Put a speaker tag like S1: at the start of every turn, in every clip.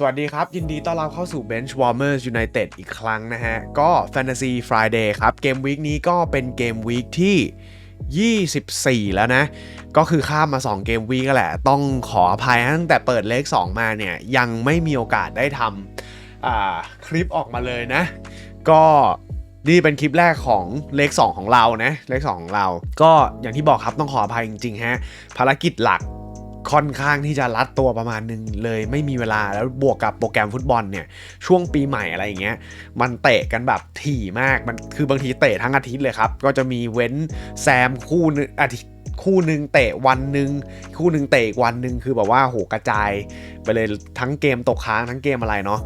S1: สวัสดีครับ ยินดีต้อนรับเข้าสู่ Bench Warmers United อีกครั้งนะฮะ ก็ Fantasy Friday ครับ เกมวีคนี้ก็เป็นเกมวีคที่ 24 แล้วนะ ก็คือข้ามมา 2 เกมวีคก็แหละ ต้องขออภัยตั้งแต่เปิดเลข 2 มาเนี่ย ยังไม่มีโอกาสได้ทำคลิปออกมาเลยนะ ก็นี่เป็นคลิปแรกของเลข 2 ของเรานะ เลข 2 ของเรา ก็อย่างที่บอกครับต้องขออภัยจริงๆฮะภารกิจหลัก ค่อนข้างที่จะรัดตัวประมาณนึงเลยไม่มีเวลาแล้วบวกกับโปรแกรมฟุตบอลเนี่ยช่วงปีใหม่อะไรอย่างเงี้ยมันเตะกันแบบถี่มากมันคือบางทีเตะทั้งอาทิตย์เลยครับ ก็จะมีเว้นแซมคู่นึงอาทิตย์คู่หนึ่งเตะวันหนึ่งคู่หนึ่งเตะอีกวันหนึ่งคือแบบว่าโหกระจายไปเลยทั้งเกมตกค้างทั้งเกมอะไรเนาะ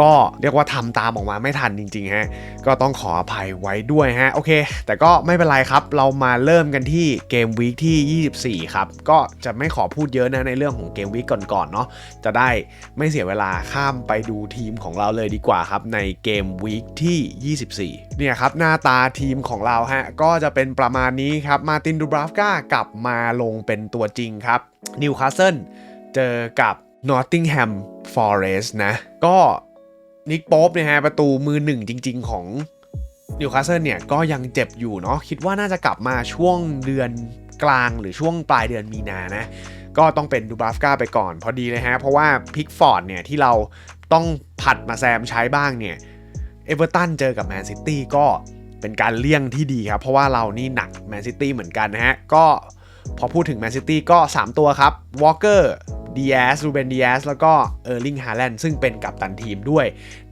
S1: ก็เรียกว่าทำตามออกมาไม่ทันจริงๆฮะก็ต้องขออภัยไว้ด้วยฮะโอเค แต่ก็ไม่เป็นไรครับเรามาเริ่มกันที่เกมวีคที่ 24 ครับ ก็จะไม่ขอพูดเยอะนะในเรื่องของเกมวีคก่อนๆเนาะจะได้ไม่เสียเวลาข้ามไปดูทีมของเราเลยดีกว่าครับ ในเกมวีคที่ 24 เนี่ยครับ หน้าตาทีมของเราฮะก็จะเป็นประมาณนี้ครับมาตินดูบราฟกากลับมาลงเป็นตัวจริงครับนิวคาสเซิลเจอกับ Nottingham Forest นะ ก็ นิกโป๊ปเนี่ยฮะประตูมือหนึ่งจริง ๆ ของนิวคาสเซิลเนี่ยก็ยังเจ็บอยู่เนาะคิดว่าน่าจะกลับมาช่วงเดือนกลางหรือช่วงปลายเดือนมีนานะ ก็ต้องเป็นดูบราฟกาไปก่อนพอดีเลยฮะ เพราะว่าพิกฟอร์ดเนี่ยที่เราต้องผัดมาแซมใช้บ้างเนี่ยเอเวอร์ตันเจอกับแมนซิตี้ก็เป็นการเลี่ยงที่ดีครับ เพราะว่าเรานี่หนักแมนซิตี้เหมือนกันนะฮะ ก็พอพูดถึงแมนซิตี้ก็ 3 ตัวครับวอลเกอร์ ดีแอสรูเบนดีแอสแล้วก็เออร์ลิงฮาแลนด์ซึ่งเป็นกัปตันทีมด้วย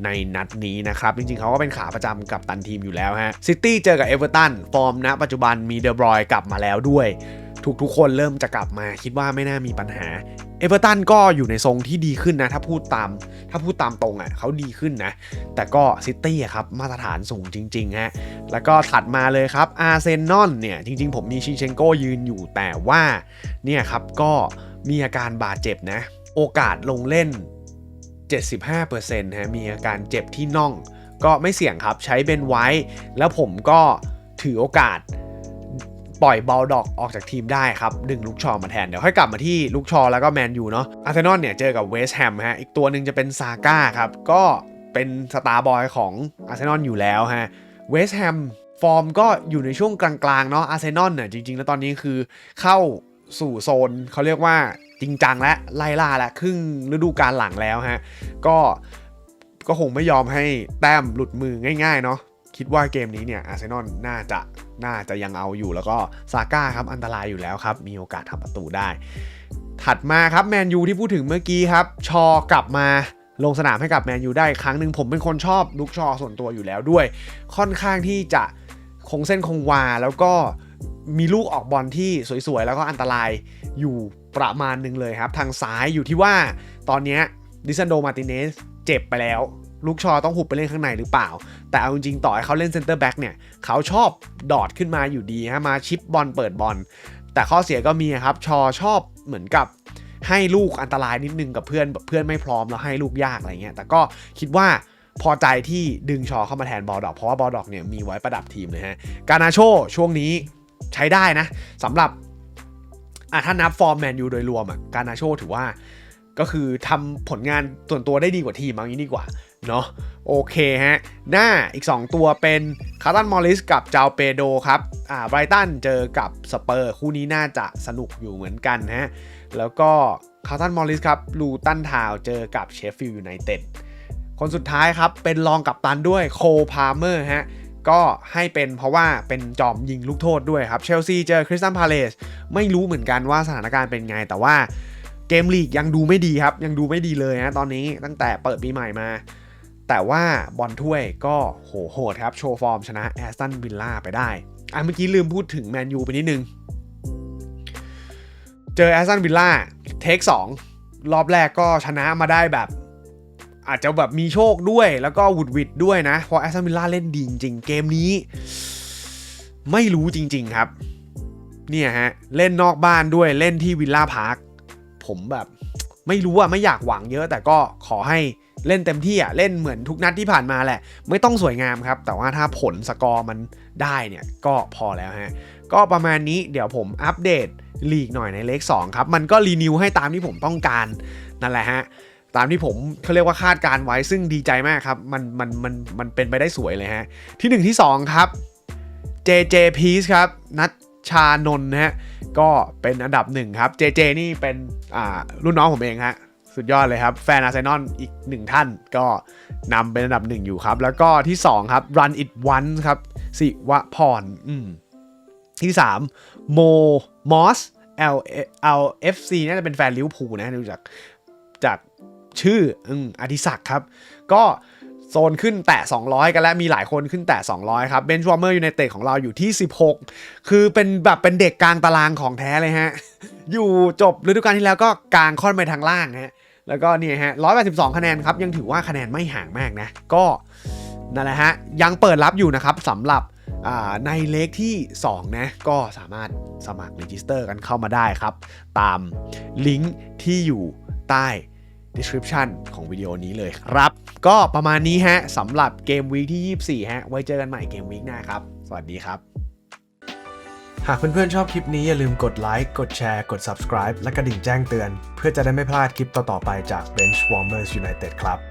S1: ในนัดนี้นะครับ จริงๆ เขาก็เป็นขาประจำกัปตันทีมอยู่แล้วฮะซิตี้เจอกับเอเวอร์ตันฟอร์มณปัจจุบันมีเดอบรอยกลับมาแล้วด้วย ทุกๆ คนเริ่มจะกลับมาคิดว่าไม่น่ามีปัญหาเอเวอร์ตันก็อยู่ในทรงที่ดีขึ้นนะ ถ้าพูดตาม ถ้าพูดตามตรงอะเขาดีขึ้นนะ แต่ก็ซิตี้ครับ มาตรฐานสูงจริงๆฮะแล้วก็ถัดมาเลยครับอาร์เซนอลเนี่ย จริงๆ ผมมีชิเชนโกยืนอยู่แต่ว่าเนี่ยครับก็ มีอาการบาดเจ็บนะ โอกาสลงเล่น 75%ฮะมีอาการเจ็บที่น่อง ก็ไม่เสี่ยงครับใช้เบนไว้ แล้วผมก็ถือโอกาสปล่อยบอลดอกออกจากทีมได้ครับดึงลูกชอมาแทน เดี๋ยวค่อยกลับมาที่ลูกชอแล้วก็แมนยูเนาะอาร์เซนอลเนี่ยเจอกับเวสต์แฮมฮะอีกตัวหนึ่งจะเป็นซาก้าครับก็เป็นสตาร์บอยของอาร์เซนอลอยู่แล้วฮะเวสต์แฮมฟอร์มก็อยู่ในช่วงกลางๆเนาะอาร์เซนอลเนี่ยจริงๆ แล้วตอนนี้คือเข้า สู่โซนเขาเรียกว่าจริงจังและไล่ล่าและครึ่งฤดูกาลหลังแล้วฮะ ก็ก็คงไม่ยอมให้แต้มหลุดมือง่ายๆเนาะคิดว่าเกมนี้เนี่ยอาร์เซนอลน่าจะน่าจะยังเอาอยู่แล้วก็ซาก้าครับอันตรายอยู่แล้วครับ มีโอกาสทำประตูได้ ถัดมาครับแมนยูที่พูดถึงเมื่อกี้ครับ ชอกลับมาลงสนามให้กับแมนยูได้ครั้งหนึ่งผมเป็นคนชอบลูกชอส่วนตัวอยู่แล้วด้วย ค่อนข้างที่จะคงเส้นคงวาแล้วก็ มีลูกออกบอลที่สวยๆ แล้วก็อันตรายอยู่ประมาณหนึ่งเลยครับ ทางซ้ายอยู่ที่ว่าตอนนี้ดิซันโดมาติเนสเจ็บไปแล้วลูกชอต้องหุบไปเล่นข้างในหรือเปล่า แต่เอาจริงๆต่อให้เขาเล่นเซนเตอร์แบ็กเนี่ย เขาชอบดอดขึ้นมาอยู่ดีฮะ มาชิปบอลเปิดบอล แต่ข้อเสียก็มีครับ ชอชอบเหมือนกับให้ลูกอันตรายนิดนึงกับเพื่อนเพื่อนไม่พร้อมแล้วให้ลูกยากอะไรเงี้ย แต่ก็คิดว่าพอใจที่ดึงชอเข้ามาแทนบอลดอก เพราะว่าบอลดอกเนี่ยมีไว้ประดับทีมเลยฮะ กานาโชช่วงนี้ ใช้ได้นะสำหรับอะถ้านับฟอร์มแมนยูโดยรวมอะกานาโชถือว่าก็คือทำผลงานส่วนตัวได้ดีกว่าทีมเอางี้ดีกว่าเนาะโอเคฮะ หน้าอีก 2 ตัวเป็นคาร์ตันมอริสกับจาวเปโดครับอ่าไบรตันเจอกับสเปอร์คู่นี้น่าจะสนุกอยู่เหมือนกันฮะแล้วก็คาร์ตันมอริสครับลูตันทาวเจอกับเชฟฟิลด์ยูไนเต็ดคนสุดท้ายครับ เป็นรองกับตันด้วยโคพาเมอร์ฮะ ก็ให้เป็นเพราะว่าเป็นจอมยิงลูกโทษด้วยครับเชลซีเจอคริสตันพาเลสไม่รู้เหมือนกันว่าสถานการณ์เป็นไง แต่ว่าเกมลีกยังดูไม่ดีครับ ยังดูไม่ดีเลยนะตอนนี้ตั้งแต่เปิดปีใหม่มา แต่ว่าบอลถ้วยก็โหโหดครับ โชว์ฟอร์มชนะแอสตันวิลล่าไปได้อะเมื่อกี้ลืมพูดถึงแมนยูไปนิดนึง เจอแอสตันวิลล่าเทคสองรอบแรกก็ชนะมาได้แบบ อาจจะแบบมีโชคด้วย แล้วก็วุดวิดด้วยนะ เพราะแอสตันวิลล่าเล่นดีจริงเกมนี้ ไม่รู้จริง ๆครับ เนี่ยฮะ เล่นนอกบ้านด้วยเล่นที่วิลล่าพาร์คผมแบบไม่รู้อะไม่อยากหวังเยอะ แต่ก็ขอให้เล่นเต็มที่อะเล่นเหมือนทุกนัดที่ผ่านมาแหละ ไม่ต้องสวยงามครับ แต่ว่าถ้าผลสกอร์มันได้เนี่ยก็พอแล้วฮะ ก็ประมาณนี้เดี๋ยวผมอัปเดตลีกหน่อยในเลข2ครับ มันก็รีนิวให้ตามที่ผมต้องการนั่นแหละฮะ ตามที่ผมเขาเรียกว่าคาดการไว้ซึ่งดีใจมากครับ มันมันมันมันเป็นไปได้สวยเลยฮะ ที่ 1 ที่ 2 ครับ JJ Peace ครับ นัชชานนท์นะฮะ ก็เป็นอันดับ1ครับ JJ นี่เป็นอ่ารุ่นน้องผมเองฮะ สุดยอดเลยครับ แฟนอาร์เซนอลอีกหนึ่งท่านก็นำเป็นอันดับหนึ่งอยู่ครับ แล้วก็ที่ 2 ครับ Run It Once ครับ สิวพรอืมที่3โมมอส L L F C น่าจะเป็นแฟนลิเวอร์พูลนะดูจากจาก ชื่ออดิศักดิ์ครับ ก็โซนขึ้นแตะ 200 กันแล้ว มีหลายคนขึ้นแตะ 200 ครับเบนช์วอร์เมอร์ยูไนเต็ดของเราอยู่ที่ 16 คือเป็นแบบเป็นเด็กกลางตารางของแท้เลยฮะ อยู่จบฤดูกาลที่แล้วก็กลางค่อนไปทางล่างฮะ แล้วก็นี่ยฮะ 182 คะแนนครับ ยังถือว่าคะแนนไม่ห่างมากนะ ก็นั่นแหละฮะ ยังเปิดรับอยู่นะครับสำหรับในเลขที่ 2 นะ ก็สามารถสมัคร register กันเข้ามาได้ครับ ตามลิงก์ที่อยู่ใต้ description ของวิดีโอนี้เลยครับ ก็ประมาณนี้ฮะสำหรับเกมวีคที่ 24 ฮะ ไว้เจอกันใหม่เกมวีคหน้าครับ สวัสดีครับ หากเพื่อนๆชอบคลิปนี้อย่าลืมกดไลค์กดแชร์กด subscribe และกระดิ่งแจ้งเตือน เพื่อจะได้ไม่พลาดคลิปต่อๆไปจาก Bench Warmers United ครับ